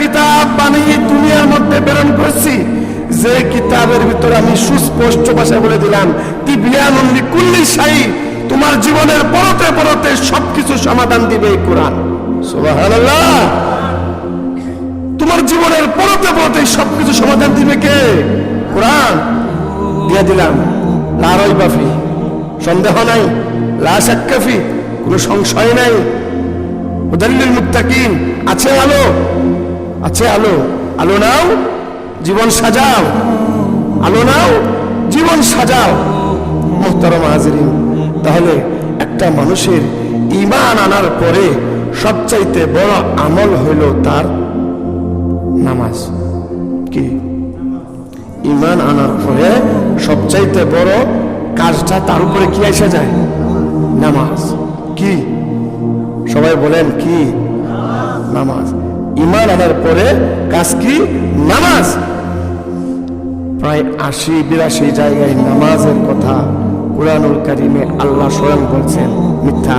কিতাব বানিয়ে দুনিয়ার মধ্যে প্রেরণ করছি, যে কিতাবের ভিতরে আমি সুস্পষ্ট ভাষায় বলে দিলাম তিবিয়ানন্দি কুল্লি সাই তোমার জীবনের পরতে পরতে সবকিছু সমাধান দিবে এই কোরআন। সুবহানাল্লাহ। তোমার জীবনের পরতে পরতে সবকিছু সমাধান দিবে কে? কোরআন। দিয়ে দিলাম লারই বাফি সন্দেহ নাই, লা সাক্কাফি কোনো সংশয় নাই। উদাল্লিল মুত্তাকিন, আছে আলো আছে আলো। আলো নাও, জীবন সাজাও। আলো নাও, জীবন সাজাও। মোহতারম হাজরিন, তাহলে একটা মানুষের ইমান আনার পরে সবচাইতে বড় আমল হইল তার নামাজ। কি? ইমান আনার পরে সবচাইতে বড় কাজটা তার উপরে কি এসে যায়? নামাজ। কি? সবাই বলেন কি? নামাজ। ইমান আনার পরে কাজ কি? নামাজ। প্রায় আশি, বিরাশি জায়গায় নামাজের কথা কোরআনুল কারিমে আল্লাহ স্বয়ং বলছেন, মিথ্যা।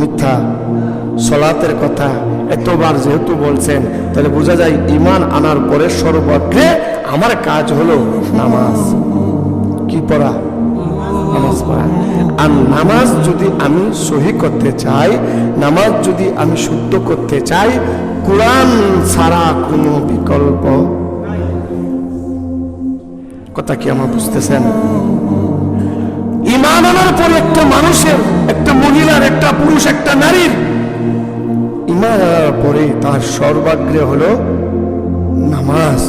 মিথ্যা। সলাতের কথা এতবার যেহেতু বলছেন, তাহলে বোঝা যায় ইমান আনার পরে সর্বত্রে আমার কাজ হলো নামাজ। কি পড়া? নামাজ পড়া। আর নামাজ যদি আমি সহি করতে চাই, নামাজ যদি আমি শুদ্ধ করতে চাই, কোরআন ছাড়া কোনো বিকল্প কথা কি আমার বুঝতেছেন? ইমান আনার পরে একটা মানুষের, একটা মহিলার, একটা পুরুষ, একটা নারীর ইমান আনার পরে তার সর্বাগ্রে হলো নামাজ।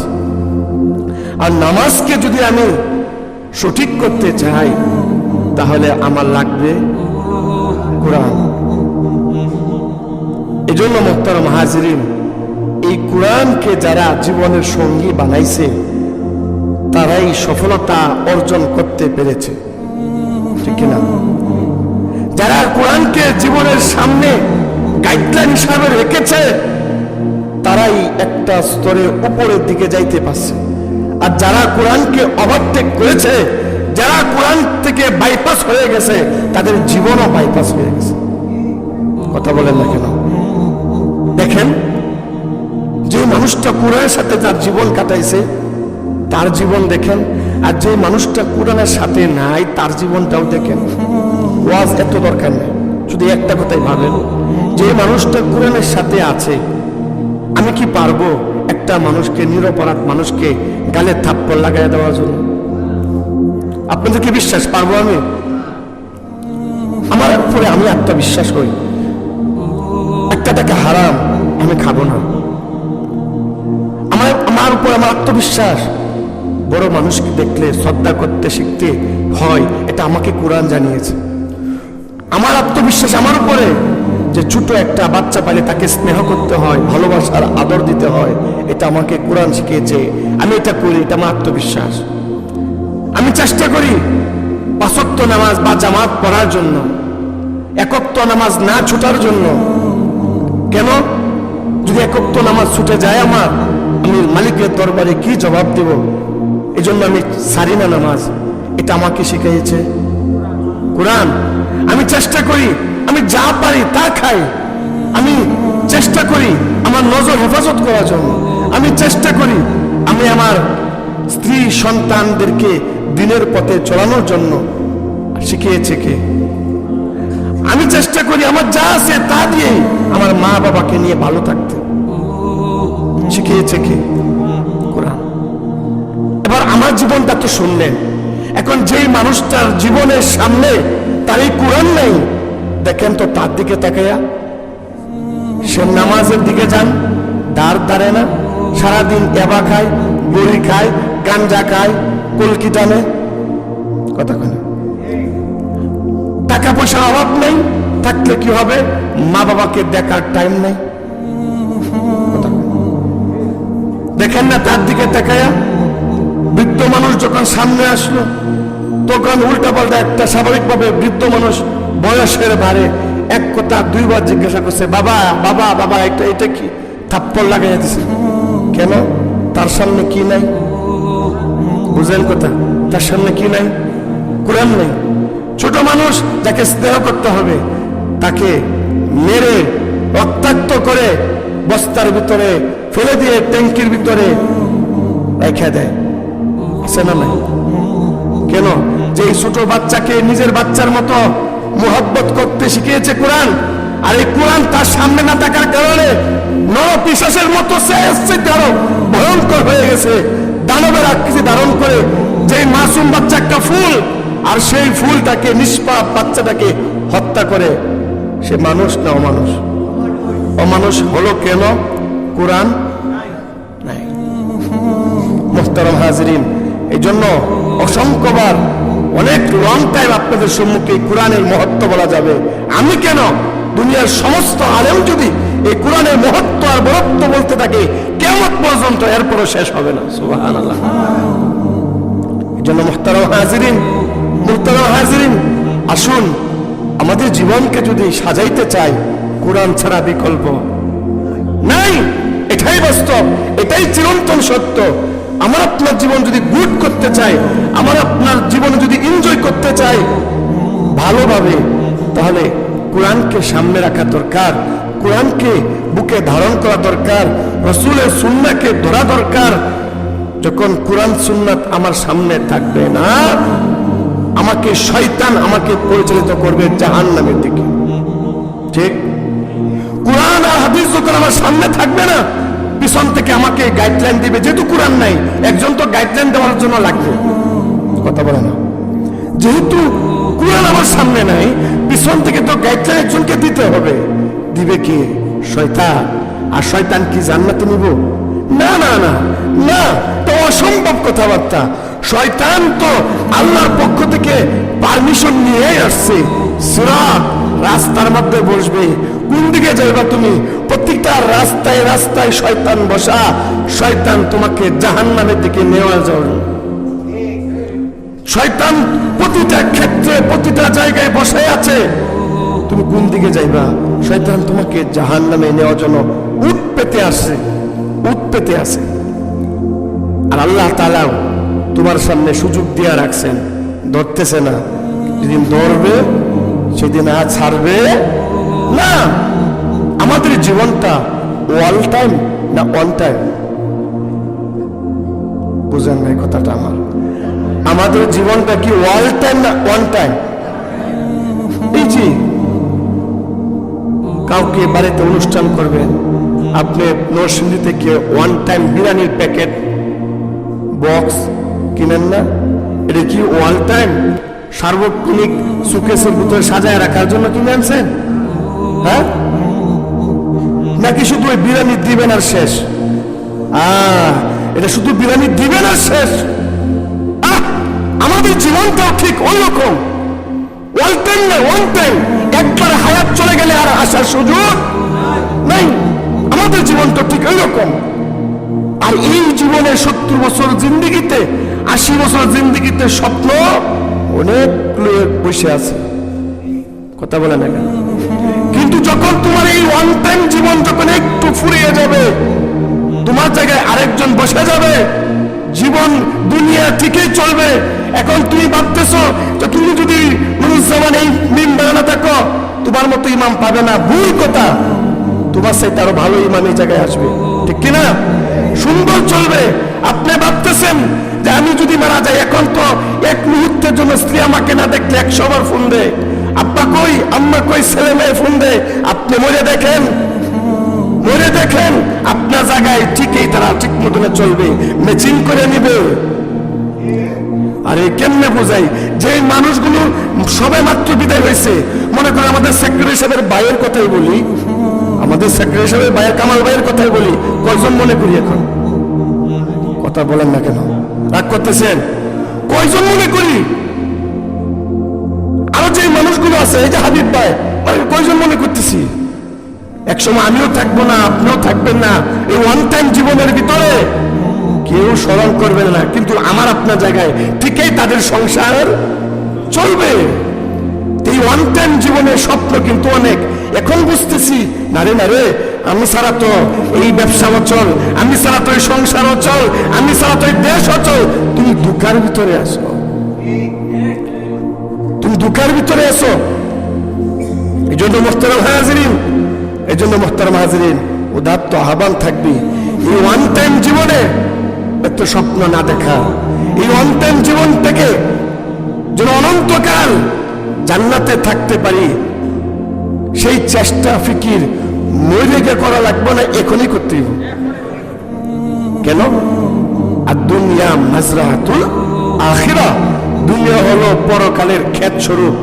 আর নামাজকে যদি আমি সঠিক করতে চাই তাহলে আমার লাগবে কোরআন। এজন্য মোহতারাম হাজিরিন, এই কোরআনকে যারা জীবনের সঙ্গী বানাইছে, তারাই সফলতা অর্জন করতে পেরেছে। ঠিক কিনা? যারা কোরআনকে জীবনের সামনে গাইডলাইন হিসাবে রেখেছে, তারাই একটা স্তরের উপরের দিকে যাইতে পারছে। আর যারা কোরআনকে ওভারটেক করেছে যারা কোরআন থেকে বাইপাস হয়ে গেছে, তাদের জীবনও বাইপাস হয়ে গেছে। কথা বলেন না কেন? দেখেন, যে মানুষটা কোরআনের সাথে তার জীবন কাটাইছে, তার জীবন দেখেন, আর যে মানুষটা কোরআনের সাথে নাই, তার জীবনটাও দেখেন। ওয়াজ এত দরকার নেই। শুধু একটা কথাই ভাবেন, যে মানুষটা কোরআনের সাথে আছে, আমি কি পারব একটা মানুষকে, নিরপরাধ মানুষকে গালে থাপ্পড় লাগাই দেওয়ার জন্য? আপনাদের কি বিশ্বাস, পারব আমি? আমার উপরে আমি একটা বিশ্বাস করি। একটা টাকা হারাম, আমি খাব না। আমার আমার উপর আমার আত্মবিশ্বাস। বড় মানুষকে দেখলে শ্রদ্ধা করতে শিখতে হয়, এটা আমাকে কোরআন জানিয়েছে। আমার আত্মবিশ্বাস আমার উপরে, যে ছোট একটা বাচ্চা পালে তাকে স্নেহ করতে হয়, ভালোবাসার আদর দিতে হয়, এটা আমাকে কোরআন শিখিয়েছে। আমি এটা করি, এটা আমার আত্মবিশ্বাস। আমি চেষ্টা করি পাঁচক্ত নামাজ বা জামাত পড়ার জন্য একত্ব নামাজ না ছুটার জন্য। কেন? যদি একত্ব নামাজ ছুটে যায় আমার, আমি মালিকের দরবারে কি জবাব দেব? এই জন্য আমি সারি না নামাজ। এটা আমাকে শিখিয়েছে কোরআন। আমি চেষ্টা করি, আমি যা পারি তা খাই। আমি চেষ্টা করি আমার নজর হেফাজত করার জন্য। আমি চেষ্টা করি আমি আমার স্ত্রী সন্তানদেরকে দিনের পথে চলানোর জন্য শিখিয়েছে কে? আমি চেষ্টা করি আমার যা আছে তা দিয়ে আমার মা বাবাকে নিয়ে ভালো থাকতে। শিখিয়েছে কে? কোরআন। এবার আমার জীবনটা তো শুনলেন। এখন যেই মানুষটার জীবনের সামনে তার এই কোরআন নেই, দেখেন তো তার দিকে তাকাইয়া সে নামাজের দিকে যান, দাঁড় দাঁড়ে না। সারাদিন এবা খায়, বড়ি খায়, গাঞ্জা খায় কলকি টানে কথা কেন টাকা পয়সার অভাব নেই, থাকলে কি হবে? মা বাবাকে দেখার টাইম নেই। দেখেন না তার দিকে তাকায়া, বৃদ্ধ মানুষ যখন সামনে আসলো, তখন উল্টা পাল্টা একটা স্বাভাবিকভাবে বৃদ্ধ মানুষ বয়সের ভারে এক কথা দুইবার জিজ্ঞাসা করছে, বাবা বাবা বাবা, এটা এটা কি? থাপ্পড় লাগাই দিছে। কেন? তার সামনে কি নাই? বুঝেন কথা? তার সামনে কি নাই? কোরআন নাই। ছোট মানুষ যাকে স্নেহ করতে হবে, তাকে মেরে, রক্তাক্ত করে বস্তার ভিতরে ফেলে দিয়ে ট্যাঙ্কির ভিতরে রেখে দেয়। নাই? কেন? যে ছোট বাচ্চাকে নিজের বাচ্চার মতো মোহব্বত করতে শিখিয়েছে কোরআন, আর এই কোরআন তার সামনে না থাকার কারণে ন পিশাসের মতো সে এসছে আরও ভয়ঙ্কর হয়ে গেছে। দানবের আকৃতি ধারণ করে যে মাসুম বাচ্চা একটা ফুল, আর সেই ফুলটাকে নিষ্পাপ বাচ্চাটাকে হত্যা করে। সে মানুষ না অমানুষ? অমানুষ হলো কেন? কোরআন? হাজরিন এই জন্য অসংখ্যবার, অনেক লং টাইম আপনাদের সম্মুখে কোরআনের মহত্ব বলা যাবে। আমি কেন? দুনিয়ার সমস্ত আলেম যদি এই কোরআনের মহত্ব আর বরত্ব বলতে থাকে কেমন পর্যন্ত এরপরও শেষ হবে না। সুবাহান আল্লাহ এই জন্য মোহতারম হাজরিন হাজরিন আসুন, আমাদের জীবনকে যদি সাজাইতে চাই, কোরআন ছাড়া বিকল্প নাই। এটাই বাস্তব, এটাই চিরন্তন সত্য। আমার আপনার জীবন যদি গুড করতে চাই, আমার আপনার জীবন যদি এনজয় করতে চাই, ভালোভাবে, তাহলে কোরআনকে সামনে রাখা দরকার। কোরআনকে বুকে ধারণ করা দরকার, রসুলের সুন্নাকে ধরা দরকার। যখন কোরআন সুন্নাত আমার সামনে থাকবে না, আমাকে শয়তান আমাকে পরিচালিত করবে জাহান নামের দিকে। ঠিক? কোরআন আর হাদিস যখন আমার সামনে থাকবে না, পিছন থেকে আমাকে গাইডলাইন দিবে। যেহেতু কোরআন নাই, একজন তো গাইডলাইন দেওয়ার জন্য লাগবে। কথা বলে না। যেহেতু কোরআন আমার সামনে নাই, পিছন থেকে তো গাইডলাইন একজনকে দিতে হবে। দিবে কি? শয়তান। আর শয়তান কি জান্নাতে নিব? না না না না, তো অসম্ভব কথাবার্তা। শয়তান তো আল্লাহর পক্ষ থেকে পারমিশন নিয়ে আসছে। সিরাত, রাস্তার মধ্যে বসবে। কোন দিকে যাইবা তুমি? প্রত্যেকটা রাস্তায় রাস্তায় শয়তান বসা। শয়তান তোমাকে জাহান্নামের দিকে নেওয়া যাবে। শয়তান প্রতিটা ক্ষেত্রে, প্রতিটা জায়গায় বসে আছে। তুমি কোন দিকে যাইবা? শয়তান তোমাকে জাহান্নামে নেওয়ার জন্য উঠ পেতে আসে উঠ পেতে আসে আর আল্লাহ তালাও তোমার সামনে সুযোগ দিয়া রাখছেন, ধরতেছে না। যেদিন ধরবে, সেদিন আর ছাড়বে না। আমাদের জীবনটা ওয়াল টাইম না অন টাইম বুঝেন নাই কথাটা আমার। আমাদের জীবনটা কি ওয়াল টাইম না ওয়ান টাইম কাউকে বাড়িতে অনুষ্ঠান করবেন আপনি নরসিংদী থেকে ওয়ান টাইম বিরিয়ানির প্যাকেট বক্স কিনেন না। এটা কি ওয়াল টাইম সার্বক্ষণিক সুকেশের ভিতরে সাজায় রাখার জন্য কিনে আনছেন? হ্যাঁ? নাকি শুধু ওই বিরিয়ানি দিবেন আর শেষ? এটা শুধু বিরিয়ানি দিবেন আর শেষ? আমাদের জীবনটাও ঠিক ওই রকম। ওয়ান টাইম না ওয়ান টাইম একবার হায়াত চলে গেলে আর জীবনটা ঠিক ওই রকম আর এই জীবনে সত্তর বছর জিন্দিগিতে, আশি বছর জিন্দিগিতে স্বপ্ন অনেক বসে আছে। কথা বলে না কেন? কিন্তু যখন তোমার এই ওয়ান টাইম জীবন যখন একটু ফুরিয়ে যাবে, তোমার জায়গায় আরেকজন বসে যাবে, জীবন, দুনিয়া ঠিকই চলবে। এখন তুমি ভাবতেছো যে তুমি যদি মানুষ নুরুজ্জামান এই মিম বানানো থাকো, তোমার মতো ইমাম পাবে না। ভুল কথা। তোমার সাথে আরও ভালো ইমাম এই জায়গায় আসবে। ঠিক কিনা? সুন্দর চলবে। আপনি ভাবতেছেন যে আমি যদি মারা যাই, এখন তো এক মুহূর্তের জন্য স্ত্রী আমাকে না দেখলে একশো বার ফোন দেয়। আব্বা কই? আম্মা কই? ছেলে মেয়ে ফোন দেয়। আপনি মরে দেখেন। মরে দেখেন। আপনার জায়গায় ঠিকই তারা ঠিক মতনে চলবে। ম্যাচিং করে নিবে। আরে কেমনে বোঝাই? যে মানুষগুলো সবে মাত্র বিদায় হয়েছে, মনে করে আমাদের সেক্রেটারি সাহেবের ভাইয়ের কথাই বলি আমাদের সেক্রেটারি সাহেবের ভাইয়ের কামাল ভাইয়ের কথাই বলি, কয়জন মনে করি এখন? কথা বলেন না কেন? রাগ করতেছেন? কয়জন মনে করি? আরও যে মানুষগুলো আছে, এই যে হাবিব ভাই মানে কয়জন মনে করতেছি? একসময় আমিও থাকব না, আপনিও থাকবেন না, এই ওয়ান টাইম জীবনের ভিতরে কেউ স্মরণ করবে না, কিন্তু আমার আপনার জায়গায় ঠিকই তাদের সংসার চলবে। এই ওয়ান টাইম জীবনের স্বপ্ন কিন্তু অনেক। এখন বুঝতেছি না রে না রে আমি ছাড়া তো এই ব্যবসা অচল, আমি ছাড়া তো এই সংসার অচল, আমি ছাড়া তো এই দেশ অচল। তুমি দুঃখার ভিতরে আসো তুমি দুঃখের ভিতরে এসো এই জন্য মোহতারাম হাজরিন এই জন্য মোহতারাম হাজরিন, উদাত্ত আহ্বান থাকবে। এই ওয়ান টাইম জীবনে এত স্বপ্ন না দেখা। এই ওয়ান টাইম জীবন থেকে যেন অনন্তকাল জান্নাতে থাকতে পারি। সেই চেষ্টা ফিকির মরিকে করা লাগবে না, এখনই করতে কেন? আর দুনিয়া মাজরাহাতুল আখিরা। দুনিয়া হলো পরকালের ক্ষেত স্বরূপ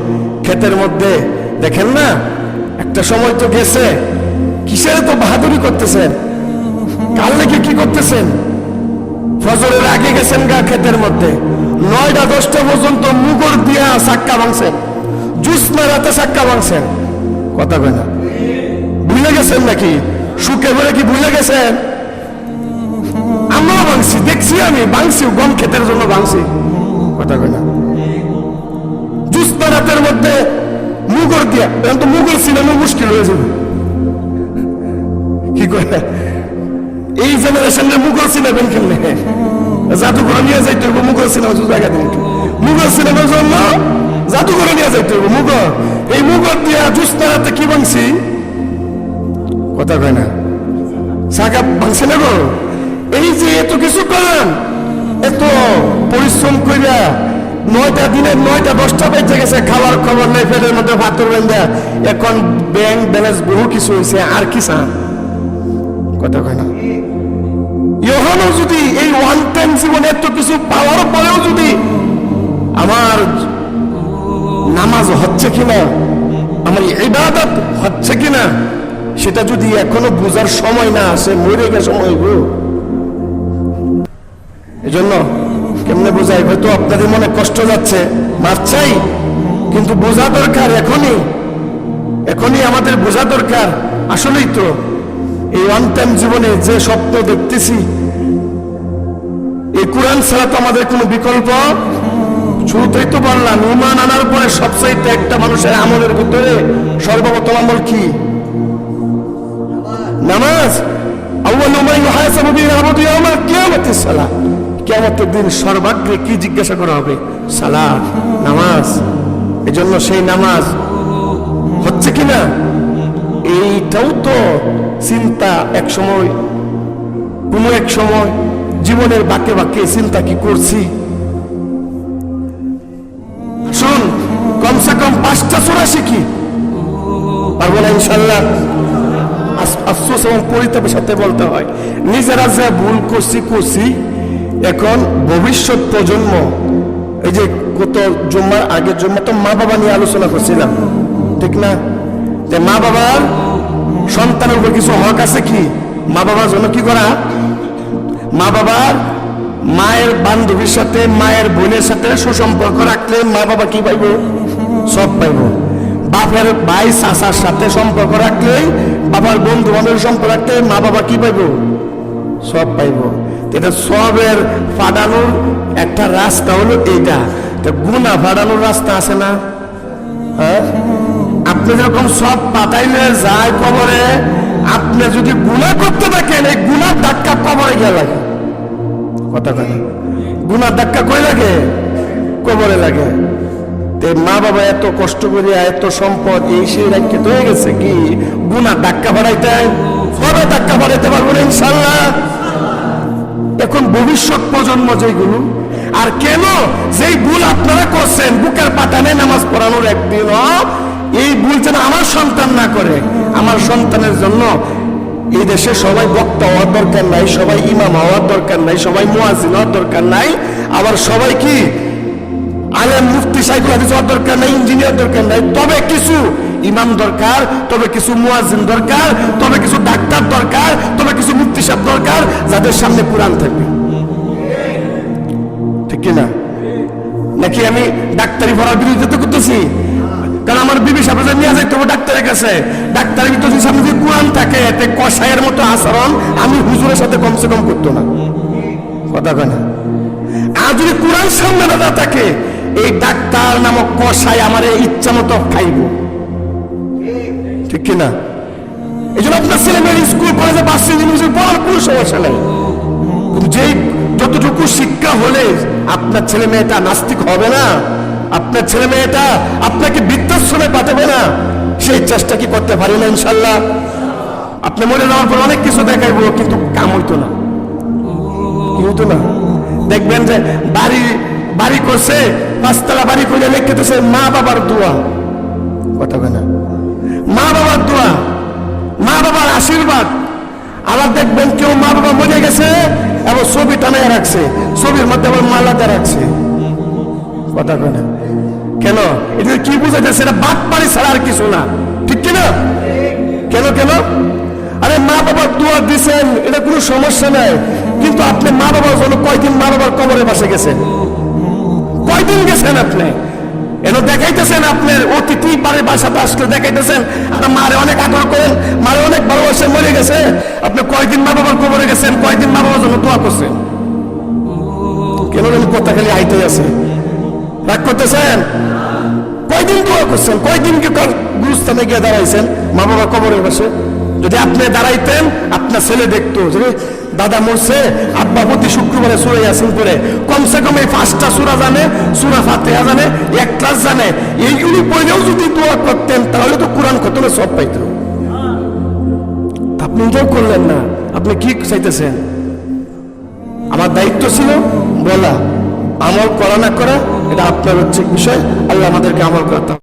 ক্ষেতের মধ্যে, দেখেন না, একটা সময় তো গেছে, কিসের তো বাহাদুরি করতেছেন? কাল লেগে কি করতেছেন? ফজরের আগে গেছেন গা ক্ষেতের মধ্যে। নয়টা, দশটা পর্যন্ত মুগর দিয়া সাক্কা ভাঙছেন। জুস মেলাতে সাক্কা ভাঙছেন। কথা কয় না। ভুলে গেছেন নাকি? সুখে বলে কি ভুলে গেছেন? আমরাও ভাঙছি, দেখছি আমি, ভাঙছি, গম ক্ষেতের জন্য ভাঙছি। কথা কয় না। জুস মেলাতের মধ্যে মুগর দিয়া, এখন তো মুগর সিনেমা মুশকিল হয়ে যাবে। কি করে এই জেনারেশনের মুঘল সিনেমেন খেললে জাদুঘর নিয়ে যাইতে সিনেমা সিনেমার জন্য জাদুঘর নিয়ে যাইতে মুঘল এই মুঘল দিয়া জুস্তারাতে কি বানছি কথা কয় না? সাগা ভাঙছে না গো। এই যে এত কিছু করেন এত পরিশ্রম কইরা নয়টা দিনে নয়টা দশটা বেঁচে গেছে, খাবার খবর নেই ফেলের মধ্যে ভাতর বেঁধে এখন ব্যাংক ব্যালেন্স বহু কিছু হয়েছে আর কি চান? কথা কয় না? ইহনও যদি এই ওয়ান টাইম জীবনে এত কিছু পাওয়ার পরেও যদি আমার নামাজ হচ্ছে কিনা, আমার ইবাদত হচ্ছে কিনা সেটা যদি এখনও বোঝার সময় না আসে, মরে গে সময় গো এজন্য কেমনে বোঝাই? হয়তো আপনাদের মনে কষ্ট যাচ্ছে। মার চাই, কিন্তু বোঝা দরকার এখনই। এখনই আমাদের বোঝা দরকার। আসলেই তো, এই ওয়ান টাইম জীবনে যে স্বপ্ন দেখতেছি, এই কোরআন ছাড়া তো আমাদের কোনো বিকল্প? শুরুতেই তো বললাম ইমান আনার পরে সবচাইতে একটা মানুষের আমলের ভিতরে সর্বপ্রথম আমল কি? কিয়ামতের দিন সর্বাগ্রে কি জিজ্ঞাসা করা হবে? নামাজ। নামাজ এইটাও তো চিন্তা এক সময় জীবনের বাকে বাকে চিন্তা কি করছি? শুন কমসে কম পাঁচটা সোরা শিখি। পারব না ইনশাল্লাহ আফসোস এবং পরিতাপের সাথে বলতে হয়। নিজেরা যা ভুল করছি করছি, এখন ভবিষ্যৎ প্রজন্ম, এই যে গত জুম্মার আগের জুম্মা তো মা বাবা নিয়ে আলোচনা করছিলাম। ঠিক না? যে মা বাবার সন্তানের উপর কিছু হক আছে কি? মা বাবার জন্য কি করা? মা বাবার মায়ের বান্ধবীর সাথে, মায়ের বোনের সাথে সুসম্পর্ক রাখলে মা বাবা কি পাইব? সব পাইব। বাপের ভাই, চাচার সাথে সম্পর্ক রাখলে বাবার বন্ধু বান্ধবের সম্পর্ক রাখলে মা বাবা কি পাইব? সব পাইব। এটা সবের ফাটানোর একটা রাস্তা হলো এইটা। গুণা ফাটানোর রাস্তা আছে না? হ্যাঁ? আপনি যখন সব পাতাইলে যায় কবরে, আপনি যদি গুণা করতে থাকেন, এই গুণার ধাক্কা কবরে গিয়ে লাগে। কথা গুণার ধাক্কা কই লাগে? কবরে লাগে। মা বাবা এত কষ্ট করে এত সম্পদ, এই সেই রাখতে হয়ে গেছে কি? গুণার ধাক্কা বাড়াইতে কবে ধাক্কা বাড়াইতে পারব না ইনশাল্লাহ এখন ভবিষ্যৎ প্রজন্ম যেগুলো আর কেন যেই ভুল আপনারা করছেন, বুকের পাতানে নামাজ পড়ানোর একদিন এই ভুল যেন আমার সন্তান না করে। আমার সন্তানের জন্য এই দেশে সবাই বক্তা হওয়ার দরকার নাই, সবাই ইমাম হওয়ার দরকার নাই, সবাই মুয়াজিন হওয়ার দরকার নাই। আবার সবাই কি? আলেম মুফতি সাইকুল দরকার নাই, ইঞ্জিনিয়ার দরকার নাই। তবে কিছু ইমাম দরকার, তবে কিছু মুয়াজিন দরকার, তবে কিছু ডাক্তার দরকার, তবে কিছু মুফতি সাহেব দরকার, যাদের সামনে কোরআন থাকবে। ঠিক কি না নাকি আমি ডাক্তারি পড়ার বিরোধিতা করতেছি? কারণ আমার বিবি সাহেব নিয়ে যাইতে হবে ডাক্তারের কাছে। ডাক্তারের ভিতরে সামনে যদি কোরআন থাকে এতে কষায়ের মতো আচরণ আমি হুজুরের সাথে কমসে কম করতো না। কথা কয় না? আর যদি কোরআন সামনে না থাকে এই ডাক্তার নামক কষাই আমার ইচ্ছা মতো খাইব। ঠিক কিনা? এই জন্য আপনার ছেলে মেয়ের স্কুল, কলেজে বাসে জিনিস পড়ার কোনো সমস্যা নেই। যেই যতটুকু শিক্ষা হলে আপনার ছেলে মেয়েটা নাস্তিক হবে না, আপনার ছেলে মেয়েটা আপনাকে বৃদ্ধাশ্রমে পাঠাবে না, সেই চেষ্টা কি করতে পারি না ইনশাল্লাহ? আপনি মনে যাওয়ার পর অনেক কিছু দেখাইবো, কিন্তু কাম হইতো না। কি হইতো না। দেখবেন যে বাড়ি বাড়ি করছে পাঁচতলা বাড়ি করে লিখতেছে মা বাবার দোয়া। কথা না? মা বাবার দোয়া, মা বাবার আশীর্বাদ। আবার দেখবেন কেউ মা বাবা মরে গেছে এবং ছবি টানায় রাখছে, ছবির মধ্যে আবার মালা দিয়ে রাখছে। কথা না? কেন? এটা কি বুঝাইতেছে এটা বাদ পারি ছাড়া আর কিছু না। ঠিক কিনা কেন কেন? আরে মা বাবার দোয়া দিছেন, এটা কোনো সমস্যা নাই। কিন্তু আপনি মা বাবার জন্য কয়দিন মা বাবার কবরে বসে গেছেন? কয়দিন গেছেন আপনি? এন দেখাইতেছেন আপনার অতিথি পারে বাসাতে আসলে দেখাইতেছেন। আর মারে অনেক আগ্রহ করেন, মারে অনেক ভালোবাসে, মরে গেছে। আপনি কয়দিন মা বাবার কবরে গেছেন, কয়দিন মা বাবার জন্য দোয়া করছেন? কেন কথা খালি আইতে আছে? রাগ করতেছেন? কয়দিন দোয়া করছেন? কয়দিন কি গুরুস্থানে গিয়ে দাঁড়াইছেন মা বাবা কবরের পাশে? যদি আপনি দাঁড়াইতেন, আপনার ছেলে দেখতো যে দাদা মরছে, আব্বা প্রতি শুক্রবারে সুরে আসিন করে কমসে কম এই পাঁচটা সুরা জানে, সুরা ফাতেহা জানে, এক ক্লাস জানে। এইগুলি পড়লেও যদি দোয়া করতেন, তাহলে তো কোরআন খতমে সব পাইত। আপনি এটাও করলেন না। আপনি কি চাইতেছেন? আমার দায়িত্ব ছিল, বলা। আমল করা না করা, এটা আপনার হচ্ছে বিষয়। আল্লাহ আমাদেরকে আমল করতে